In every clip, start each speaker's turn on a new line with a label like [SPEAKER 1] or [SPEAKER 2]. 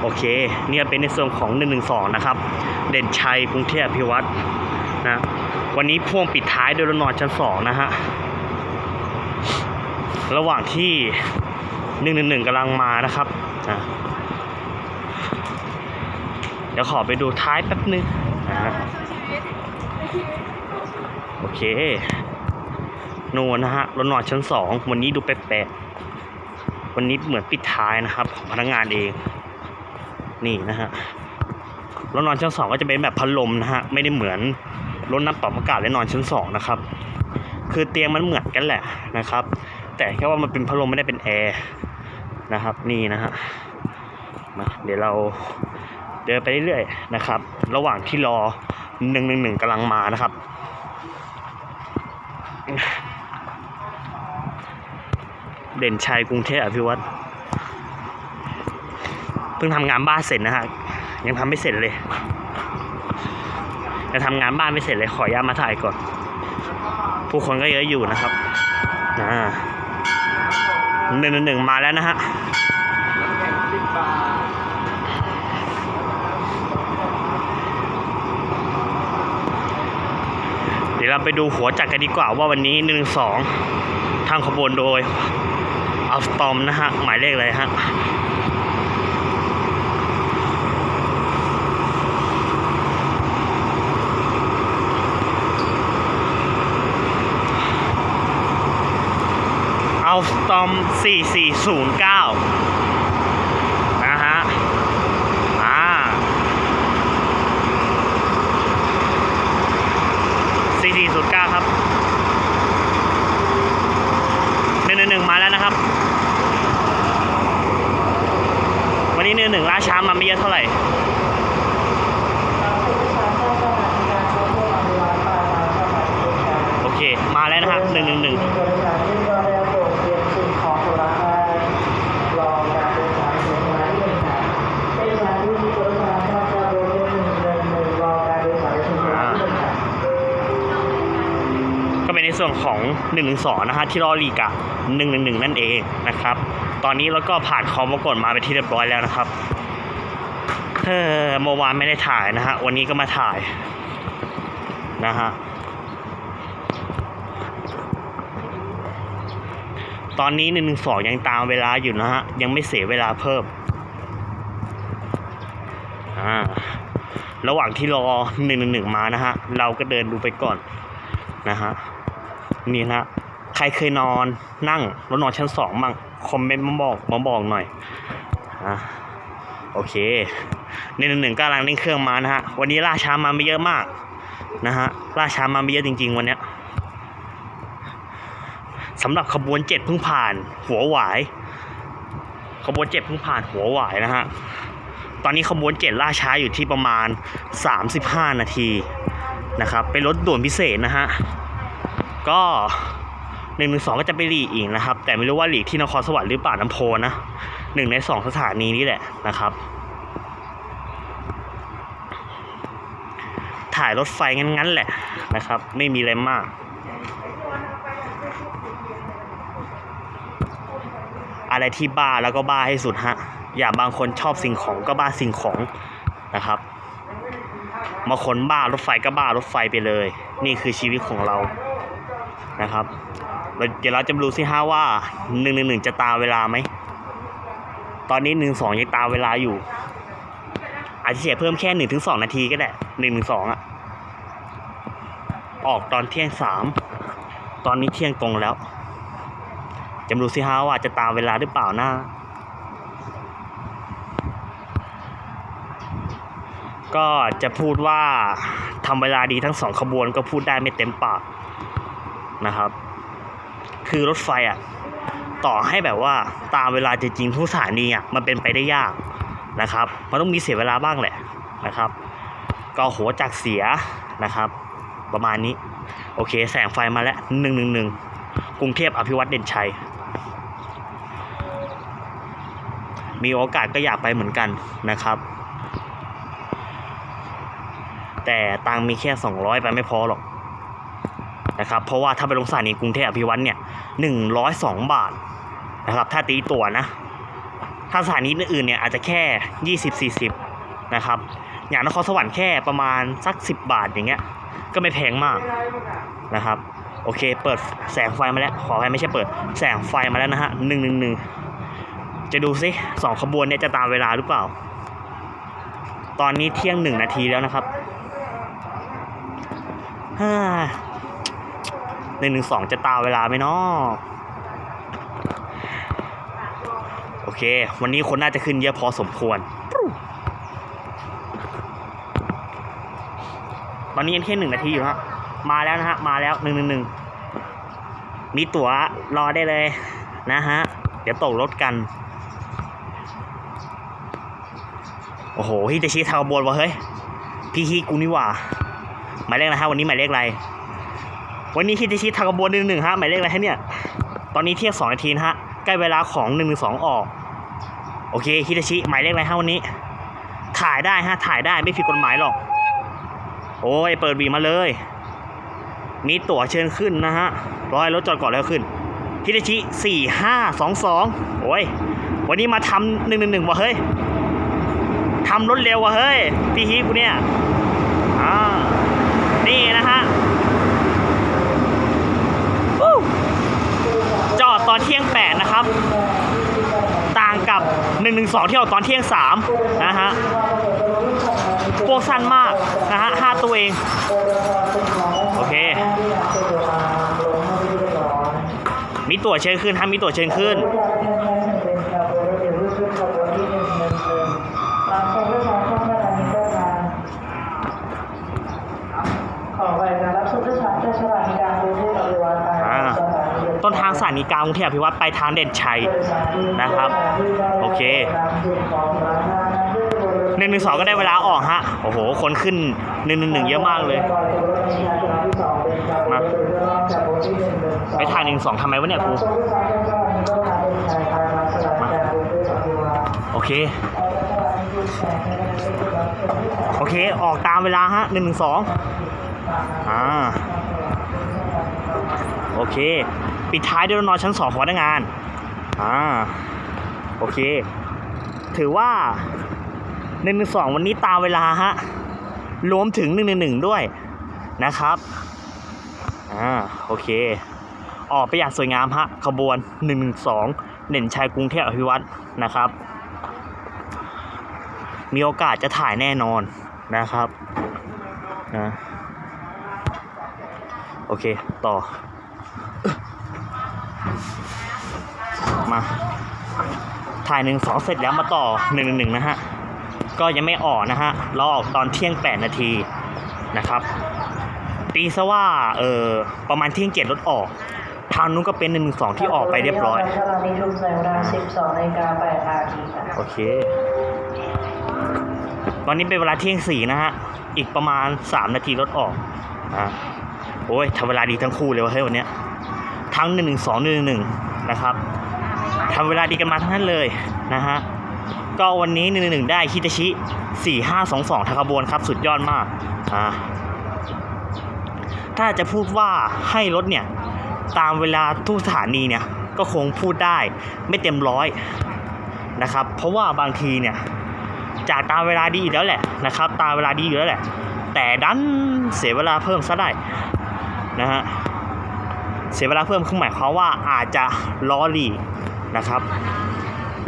[SPEAKER 1] โอเค เนี่ยเป็นในส่วนของ 112 นะครับ เด่นชัยกรุงเทพอภิวัตรนะ วันนี้พ่วงปิดท้ายโดยรนอนชั้น 2 นะฮะ ระหว่างที่ 111กำลังมานะครับนะเดี๋ยวขอไปดูท้ายแป๊บนึงนะฮะโอเคโนนนะฮะรถนอนชั้น 2 วันนี้ดูแปลกๆวันนี้เหมือนปิดท้ายนะครับ ของพนักงานเอง นี่นะฮะรถนอนชั้นสองก็จะเป็นแบบพัดลมนะฮะไม่ได้เหมือนรถน้ำปรับอากาศและนอนชั้นสองนะครับคือเตียงมันเหมือนกันแหละนะครับ แต่แค่ว่ามันเป็นพัดลมไม่ได้เป็นแอร์นะครับนี่นะฮะมาเดี๋ยวเราเดินไปเรื่อยๆนะครับ ระหว่างที่รอหนึ่งหนึ่งหนึ่งกำลังมานะครับ เด่นชัยกรุงเทพอภิวัตร เพิ่งทำงานบ้านเสร็จนะฮะยังทำไม่เสร็จเลยยังทำงานบ้านไม่เสร็จเลยขออนุญาตมาถ่ายก่อน ผู้คนก็เยอะอยู่นะครับอ่าหนึ่งหนึ่งหนึ่งมาแล้วนะฮะเดี๋ยวเราไปดูหัวจักรกันดีกว่าว่าวันนี้หนึ่งสองทางขบวนโดยอัลสตอมนะฮะ หมายเลขอะไรฮะาสตอม4409 นะฮะอ่า4409 ครับหนึ่งหนึ่งหนึ่งมาแล้วนะครับ วันนี้หนึ่งหนึ่งล่าช้ามาไม่เยอะเท่าไหร่ โอเค มาแล้วนะฮะหนึ่งหนึ่งหนึ่ง ก็เป็นในส่ วนของ1นึนะฮะที่รอลีกะ111นั่นเองนะครับ ตอนนี้เราก็ผ่านคอมมกดมาไปที่เรียบร้อยแล้วนะครับเออเมื่อวานไม่ได้ถ่ายนะฮะวันนี้ก็มาถ่ายนะฮะตอนนี้1นึยังตามเวลาอยู่นะฮะ ยังไม่เสียเวลาเพิ่มอ่าระหว่างที่รอ111มานะฮะ เราก็เดินดูไปก่อนนะฮะ นี่นะใครเคยนอนนั่งรถนอนชั้นสองมั่งคอมเมนต์มาบอกมาบอกหน่อยอะโอเคหนึ่งหนึ่งกำลังเร่งเครื่องมานะฮะวันนี้ล่าช้ามาไม่เยอะมากนะฮะล่าช้ามาไม่เยอะจริง ๆ วันเนี้ยสำหรับขบวนเจ็ดเพิ่งผ่าน หัวหวาย ขบวนเจ็ดเพิ่งผ่านหัวหวายนะฮะตอนนี้ขบวนเจ็ดล่าช้าอยู่ที่ประมาณ 35 นาทีนะครับเป็นรถด่วนพิเศษนะฮะ ก็หนึ่งหนึ่งสองก็จะไปหลีกอีกนะครับ แต่ไม่รู้ว่าหลีกที่นครสวรรค์หรือป่าน้ำโพนะหนึ่งในสองสถานีนี้แหละนะครับ ถ่ายรถไฟงั้นๆแหละนะครับ ไม่มีอะไรมาก อะไรที่บ้าแล้วก็บ้าให้สุดฮะอย่าบางคนชอบสิ่งของก็บ้าสิ่งของนะครับมาขนบ้ารถไฟก็บ้ารถไฟไปเลย นี่คือชีวิตของเรา นะครับเดี๋ยวเราจะมาดูสิฮะว่าหนึ่งหนึ่งหนึ่งจะตามเวลาไหม ตอนนี้หนึ่งสองยังตามเวลาอยู่ อาจจะเสียเพิ่มแค่หนึ่งถึงสองนาทีก็ได้หนึ่งถึงสองอะออกตอนเที่ยงสาม ตอนนี้เที่ยงตรงแล้วจะมาดูสิฮะว่าจะตามเวลาหรือเปล่านะก็จะพูดว่าทำเวลาดีทั้งสองขบวนก็พูดได้ไม่เต็มปาก นะครับ คือรถไฟอะต่อให้แบบว่าตามเวลาจริงๆทุกสถานีอะมันเป็นไปได้ยากนะครับ มันต้องมีเสียเวลาบ้างแหละนะครับ ก็หัวจักเสียนะครับ ประมาณนี้ โอเค แสงไฟมาแล้วหนึ่งหนึ่งหนึ่งกรุงเทพอภิวัตเด่นชัย มีโอกาสก็อยากไปเหมือนกันนะครับ แต่ตังมีแค่ 200 ไปไม่พอหรอก นะครับ เพราะว่าถ้าไปลงสถานีกรุงเทพอภิวัตเนี่ย102บาทนะครับถ้าตีตั๋วนะ ถ้าสถานีอื่นๆเนี่ยอาจจะแค่20 40นะครับอย่างนครสวรรค์แค่ประมาณสัก10บาทอย่างเงี้ยก็ไม่แพงมากนะครับโอเค เปิดแสงไฟมาแล้ว ขอให้ไม่ใช่เปิดแสงไฟมาแล้วนะฮะหนึ่งหนึ่งหนึ่งจะดูสิสองขบวนเนี่ยจะตามเวลาหรือเปล่า ตอนนี้เที่ยงหนึ่งนาทีแล้วนะครับฮ่า หนึ่งหนึ่งสองจะตาเวลาไหมเนาะโอเค วันนี้คนน่าจะขึ้นเยอะพอสมควร ตอนนี้ยังแค่หนึ่งนาทีอยู่ฮะ มาแล้วนะฮะ มาแล้วหนึ่งหนึ่งหนึ่งมีตั๋วรอได้เลยนะฮะ เดี๋ยวตกรถกัน โอ้โหฮิตาชิทาวบนวะเฮ้ย พี่ฮีกูนี่หว่า หมายเลขอะฮะ วันนี้หมายเลขอะไร วันนี้ฮิตาชิทาวบนหนึ่งหนึ่งฮะหมายเลขอะไรฮะเนี่ย ตอนนี้เที่ยงสองนาทีนะฮะ ใกล้เวลาของหนึ่งหนึ่งสองออก โอเคฮิตาชิหมายเลขอะไรฮะวันนี้ ถ่ายได้ฮะถ่ายได้ไม่ผิดกฎหมายหรอก โอ้ยเปิดบีมาเลย มีตั๋วเชิญขึ้นนะฮะรอให้รถจอดก่อนแล้วขึ้นฮิตาชิสี่ห้าสองสองโอ้ย วันนี้มาทำหนึ่งหนึ่งหนึ่งวะเฮ้ยทำรถเร็ววะเฮ้ยพี่ฮีกูเนี่ย อ่า นี่นะฮะวู้จอดตอนเที่ยงแปด นะครับ ต่างกับ 112 ที่ออกตอนเที่ยง 3 นะฮะพวกสั้นมากนะฮะห้าตัวเอง โอเค มีตั๋วเชิญขึ้นฮะมีตั๋วเชิญขึ้น
[SPEAKER 2] ของรายการรับชมด้วยสารเจ้าชาติการดูที่บริวารการ
[SPEAKER 1] อ่า ต้นทางสถานีกลางกรุงเทพพิวัตรไปทางเด่นชัยนะครับ โอเคหนึ่งหนึ่งสองก็ได้เวลาออกฮะ โอ้โห คนขึ้นหนึ่งหนึ่งหนึ่งเยอะมากเลยมาไปทางหนึ่งสองทำไมวะเนี่ยครูโอเค โอเค ออกตามเวลาฮะหนึ่งหนึ่งสองอ่า โอเค ปิดท้ายด้วยรถนอนชั้นสองของพนักงาน อ่า โอเค ถือว่าหนึ่งหนึ่งสองวันนี้ตามเวลาฮะ รวมถึงหนึ่งหนึ่งหนึ่งด้วยนะครับ อ่า โอเค ออกไปอย่างสวยงามฮะ ขบวนหนึ่งหนึ่งสองเด่นชัยกรุงเทพอภิวัตรนะครับ มีโอกาสจะถ่ายแน่นอนนะครับนะโอเค ต่อ มา ถ่ายหนึ่งสองเสร็จแล้วมาต่อหนึ่งหนึ่งนะฮะ ก็ยังไม่ออกนะฮะเราออกตอนเที่ยงแปดนาทีนะครับ ตีซะว่าเออประมาณเที่ยงเจ็ดรถออกทางนู้นก็เป็นหนึ่งสองที่ออกไปเรียบร้อย
[SPEAKER 2] สถานีทุกแสงเวลา12นาฬิกา8นาทีค่ะ
[SPEAKER 1] โอเค ตอนนี้เป็นเวลาเที่ยงสี่นะฮะ อีกประมาณสามนาทีรถออกอ่าโอ้ยทำเวลาดีทั้งคู่เลยวะเฮ้ยวันเนี้ย ทั้งหนึ่งหนึ่งสองหนึ่งหนึ่งนะครับทำเวลาดีกันมาทั้งนั้นเลยนะฮะก็วันนี้หนึ่งหนึ่งได้ฮิตาชิสี่ห้าสองสองทางขบวนครับ สุดยอดมากอ่าถ้าจะพูดว่าให้รถเนี่ย ตามเวลาทุกสถานีเนี่ย ก็คงพูดได้ไม่เต็มร้อยนะครับ เพราะว่าบางทีเนี่ย จากตามเวลาดีอยู่แล้วแหละนะครับ ตามเวลาดีอยู่แล้วแหละ แต่ดันเสียเวลาเพิ่มซะได้นะฮะ เสียเวลาเพิ่มคือหมายความว่าอาจจะล้อหลีกนะครับ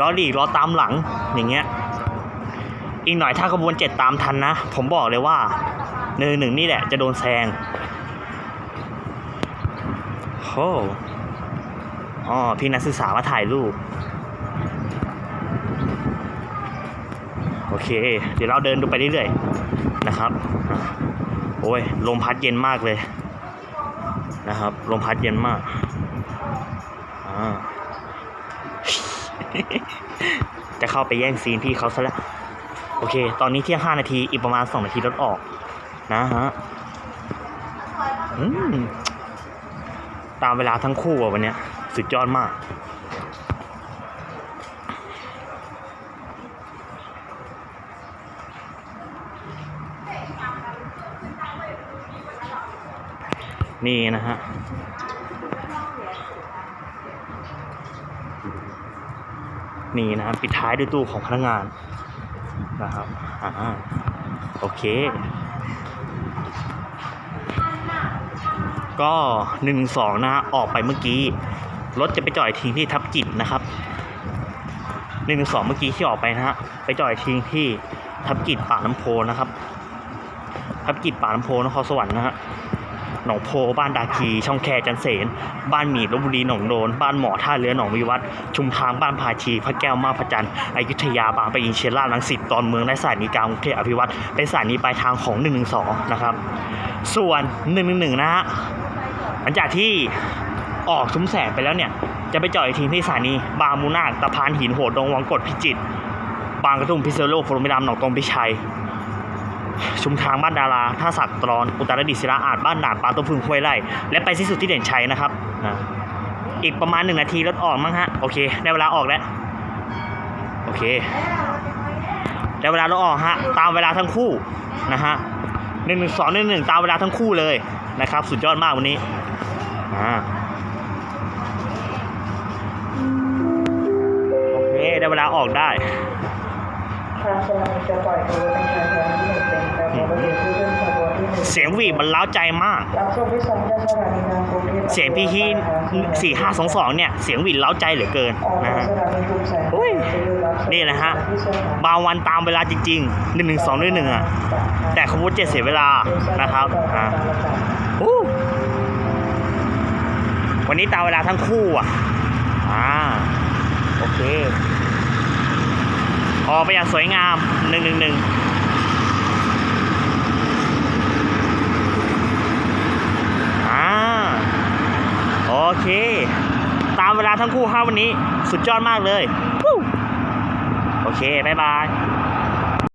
[SPEAKER 1] ล้อหลีกล้อตามหลังอย่างเงี้ยอีกหน่อยถ้าขบวนเจ็ดตามทันนะ ผมบอกเลยว่าหนึ่งหนึ่งนี่แหละจะโดนแซงโอ้อ๋อพี่นักศึกษามาถ่ายรูป โอเค เดี๋ยวเราเดินดูไปเรื่อยๆ นะครับ โอ้ย ลมพัดเย็นมากเลย นะครับลมพัดเย็นมากจะเข้าไปแย่งซีนพี่เขาซะแล้วโอเค ตอนนี้เที่ยงห้านาทีอีกประมาณสองนาทีรถออก นะฮะตามเวลาทั้งคู่วันนี้สุดยอดมาก นี่นะฮะนี่นะปิดท้ายด้วยตู้ของพนักงานนะครับอ่าโอเค ก็หนึ่งสองนะฮะออกไปเมื่อกี้ รถจะไปจอดทิ้งที่ทับจิตนะครับหนึ่งสองเมื่อกี้ที่ออกไปนะฮะไปจอดทิ้งที่ทับจิตป่าน้ำโพนะครับทับจิตป่าน้ำโพนครสวรรค์นะฮะ หนองโพ บ้านดาคี ช่องแคจันเสน บ้านหมีลบบุรี หนองโดน บ้านหมอ ท่าเรือ หนองวิวัฒน์ชุมทาง บ้านพาชี พระแก้ว มาพระจันทร์อยุธยา บางปะอิน เชียร่าลังสิต ตอนเมือง และสถานีกลางกรุงเทพอภิวัตรเป็นสถานีปลายทางของ 112 นะครับ ส่วน 111 นะฮะ หลังจากที่ออกชุมแสงไปแล้วเนี่ย จะไปจอดอีกทีที่สถานี บางมูนาตะพานหิน โหดดงวังกดพิจิตร บางกระทุ่มพิเศษโลกโฟลมิดามหนองตรงพิชัย ชุมทางบ้านดาราท่าสักตรอน อุตรดิตถ์ศิลาอาจบ้านด่านปาต้นพึ่งห้วยไร่และไปสิ้นสุดที่เด่นชัยนะครับอ่าอีกประมาณหนึ่งนาทีรถออกมั้งฮะโอเคได้เวลาออกแล้วโอเคได้เวลารถออกฮะตามเวลาทั้งคู่นะฮะหนึ่งหนึ่งสองหนึ่งหนึ่งตามเวลาทั้งคู่เลยนะครับ สุดยอดมากวันนี้อ่าโอเคได้เวลาออกได้
[SPEAKER 2] ทางสถานีจะปล่อยตัวเป็น
[SPEAKER 1] สียงหวีดมันเล้าใจมาก
[SPEAKER 2] รับส่งที่สองจากสถานีกลางกรุงเทพ
[SPEAKER 1] เสียงพี่ที่สี่ห้าสองสองเนี่ย เสียงหวินเล้าใจเหลือเกิน
[SPEAKER 2] ออก
[SPEAKER 1] นะ
[SPEAKER 2] จาก
[SPEAKER 1] ฮะ
[SPEAKER 2] สถานีกรุงแสง
[SPEAKER 1] อุ้ย
[SPEAKER 2] จะอยู่รับส่ง
[SPEAKER 1] นี่แหละฮะ
[SPEAKER 2] ที่สถานี
[SPEAKER 1] บางวันตามเวลาจริงๆหนึ่งหนึ่งสองหนึ่งหนึ่งอะ แต่ขบวนเจ็ดเสียเวลานะครับอ่าอู้วันนี้ตามเวลาทั้งคู่อะ อ่า โอเค ออกไปอย่างสวยงามหนึ่งหนึ่งหนึ่งอ่า โอ เค ตามเวลาทั้งคู่ครับวันนี้ สุดยอดมากเลย โอเค บ๊ายบาย